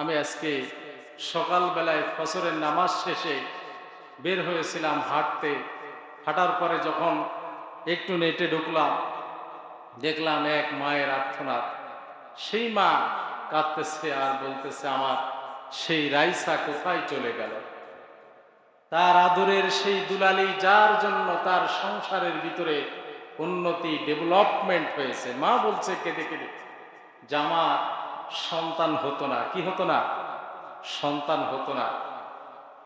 আমি আজকে সকালবেলায় ফসরের নামাজ শেষে বের হয়েছিলাম হাঁটতে। হাঁটার পরে যখন একটু নেটে ঢুকলাম, দেখলাম এক মায়ের আর্থনাথ সেই মা কাঁদতেছে আর বলতেছে, আমার সেই রাইসা কোথায় চলে গেল? তার আদরের সেই দুলালি, যার জন্য তার সংসারের ভিতরে উন্নতি, ডেভেলপমেন্ট হয়েছে। মা বলছে, কেঁদে কেঁদে। আমার সন্তান হতো না। কি হতো না? সন্তান হতো না।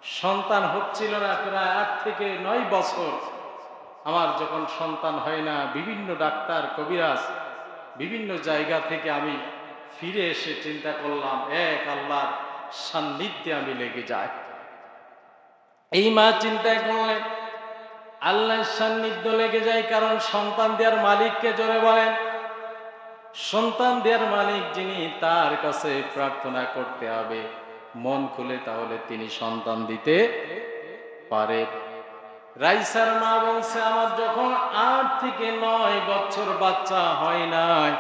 সন্তান হচ্ছিল না প্রায় আট থেকে নয় বছর। আমার যখন সন্তান হয় না, বিভিন্ন ডাক্তার, কবিরাজ, বিভিন্ন জায়গা থেকে আমি ফিরে এসে চিন্তা করলাম, এক আল্লাহর সান্নিধ্যে আমি লেগে যাই। এই মা চিন্তা করলেন, আল্লাহর সান্নিধ্য লেগে যায় কারণ সন্তান দেওয়ার মালিককে জোরে বলেন সন্তান দেওয়ার মালিক যিনি, তার কাছে প্রার্থনা করতে হবে। মন খুলে তাহলে তিনি সন্তান দিতে পারে। রাইসার মা বলছে, আমার যখন আট থেকে নয় বছর বাচ্চা হয় নাই,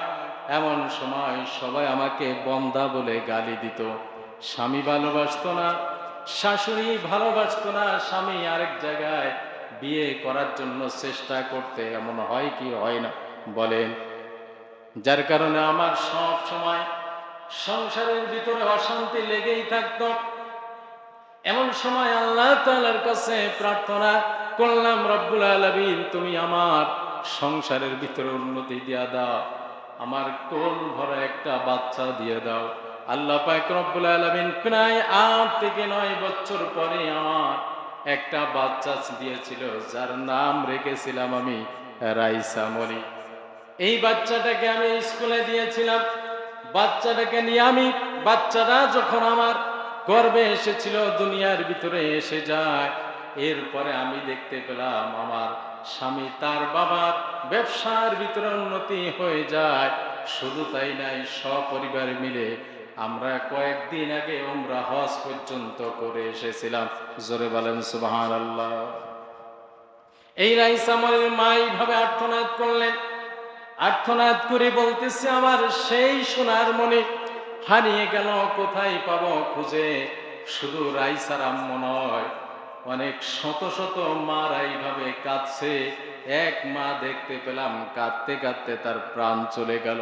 এমন সময় সবাই আমাকে বন্দা বলে গালি দিত। স্বামী ভালোবাসতো না, শাশুড়ি ভালোবাসতো না, স্বামী আরেক জায়গায় বিয়ে করার জন্য চেষ্টা করতে, এমন হয় কি হয় না? বলেন। যার কারণে আমার সব সময় সংসারের ভিতরে অশান্তি লেগেই থাকতো। এমন সময় আল্লাহ তালার কাছে প্রার্থনা করলাম, রব্বুল আলামিন, তুমি আমার সংসারের ভিতরে উন্নতি দিয়া দাও। আমার কোল ভরা একটা বাচ্চা দিয়ে দাও। আল্লাহ পাক রব্বুল আলামিন প্রায় আট থেকে নয় বছর পরে আমার একটা বাচ্চা দিয়েছিল, যার নাম রেখেছিলাম আমি রাইসা মলি এই বাচ্চাটাকে আমি স্কুলে দিয়েছিলাম। বাচ্চাটাকে নিয়ে আমি বাচ্চাটা যখন আমার গর্বে এসেছিল, দুনিয়ার ভিতরে এসে যায়। এরপরে আমি দেখতে পেলাম আমার স্বামী তার বাবার ব্যবসার ভিতরে উন্নতি হয়ে যায়। শুধু তাই নাই, সপরিবার মিলে আমরা কয়েকদিন আগে ওমরা হজ পর্যন্ত করে এসেছিলাম। জোরে বলেন সুবাহান আল্লাহ এই রাইসামলের মা এইভাবে আর্থনাদ করলেন। আর্থনাদ করে বলতেছে, আমার সেই সোনার মনে হারিয়ে গেল, কোথায় পাবো খুঁজে? শুধু রাইসার আম্মু নয়, অনেক শত শত মারা এইভাবে কাঁদছে। এক মা দেখতে পেলাম, কাঁদতে কাঁদতে তার প্রাণ চলে গেল।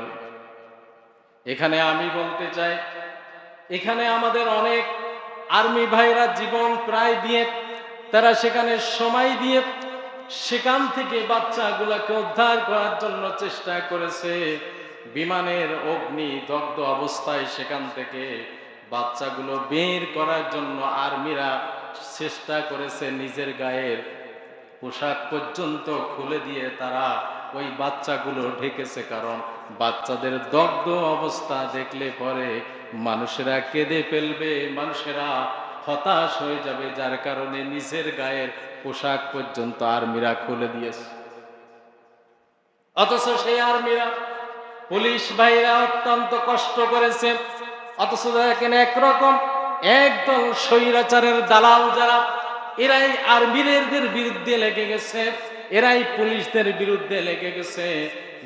এখানে আমি বলতে চাই, এখানে আমাদের অনেক আর্মি ভাইরা জীবন প্রায় দিয়ে, তারা সেখানে সময় দিয়ে সেখান থেকে বাচ্চাগুলোকে উদ্ধার করার জন্য চেষ্টা করেছে। বিমানের অগ্নি দগ্ধ অবস্থায় সেখান থেকে বাচ্চাগুলো বের করার জন্য আর্মিরা চেষ্টা করেছে নিজের গায়ের পোশাক পর্যন্ত খুলে দিয়ে তারা ওই বাচ্চাগুলো ঢেকেছে। কারণ বাচ্চাদের দগ্ধ অবস্থা দেখলে পরে মানুষেরা কেঁদে ফেলবে, মানুষেরা হতাশ হয়ে যাবে, যার কারণে নিজের গায়ের পোশাক পর্যন্ত আর্মিরা খুলে দিয়েছে। অথচ সেই আর্মিরা পুলিশ ভাইরা অত্যন্ত কষ্ট করেছে। অথচ দেখেন একরকম একদল স্বৈরাচারের দালাল যারা, এরাই আর্মিদের বিরুদ্ধে লেগে গেছে, এরাই পুলিশদের বিরুদ্ধে লেগে গেছে।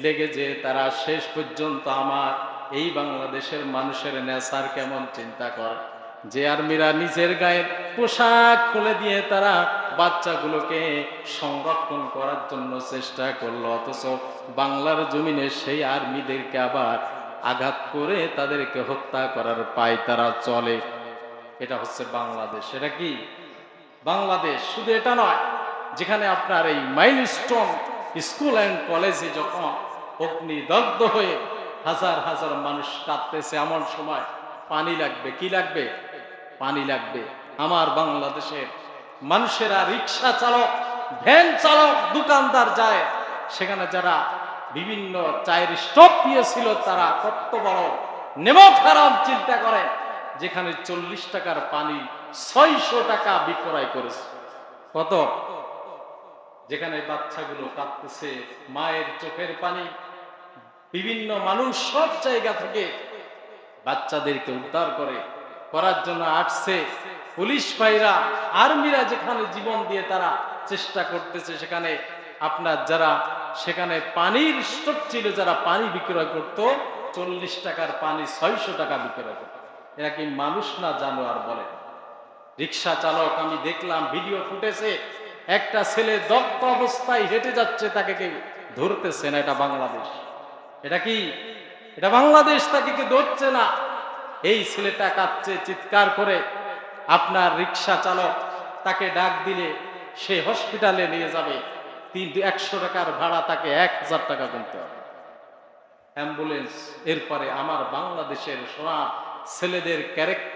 লেগে যে তারা শেষ পর্যন্ত আমার এই বাংলাদেশের মানুষের নেশার কেমন চিন্তা করে। যে আর্মিরা নিজের গায়ের পোশাক খুলে দিয়ে তারা বাচ্চাগুলোকে সংরক্ষণ করার জন্য চেষ্টা করল, অথচ বাংলার জমিনে সেই আর্মিদেরকে আবার আঘাত করে তাদেরকে হত্যা করার পায় তারা চলে। এটা হচ্ছে বাংলাদেশ। এটা কি? বাংলাদেশ শুধু এটা নয়, যেখানে আপনার এই মাইলস্টোন স্কুল অ্যান্ড কলেজে যখন অগ্নিদগ্ধ হয়ে হাজার হাজার মানুষ কাঁদতেছে, এমন সময় পানি লাগবে, কি লাগবে? পানি লাগবে। আমার বাংলাদেশের মানুষেরা রিক্সা চালক, ভ্যান চালক, দোকানদার যায়। সেখানে যারা বিভিন্ন চায়ের স্টপ দিয়েছিল তারা কত বড় নেমক হারাম চিন্তা করে, যেখানে চল্লিশ টাকার পানি ছয়শো টাকা বিক্রয় করেছে। কত? যেখানে বাচ্চাগুলো কাঁদতেছে, মায়ের চোখের পানি, বিভিন্ন মানুষ সব জায়গা থেকে বাচ্চাদেরকে উদ্ধার করে করার জন্য আসছে। পুলিশ ভাইরা, আর্মিরা যেখানে জীবন দিয়ে তারা চেষ্টা করতেছে, সেখানে আপনার যারা, সেখানে পানির স্টোর ছিল, যারা পানি বিক্রয় করত, চল্লিশ টাকার পানি ছয়শো টাকা বিক্রয় করত। এরা কি মানুষ না জানোয়ার বলে? রিক্সা চালক, আমি দেখলাম ভিডিও ফুটেছে, একটা ছেলে দগ্ধ অবস্থায় হেঁটে যাচ্ছে, তাকে কেউ ধরতেছে না, এটা বাংলাদেশ। এটা কি? এটা বাংলাদেশ, তাকে কি ধরছে না? এই ছেলেটা কাঁদছে, চিৎকার করে আপনার রিক্সা চালক তাকে ডাক দিলে সে হসপিটালে নিয়ে যাবে। তিন একশো টাকার ভাড়া তাকে এক হাজার টাকা গুনতে হবে। অ্যাম্বুলেন্স, এরপরে আমার বাংলাদেশের সোনা ছেলেদের ক্যারেক্টার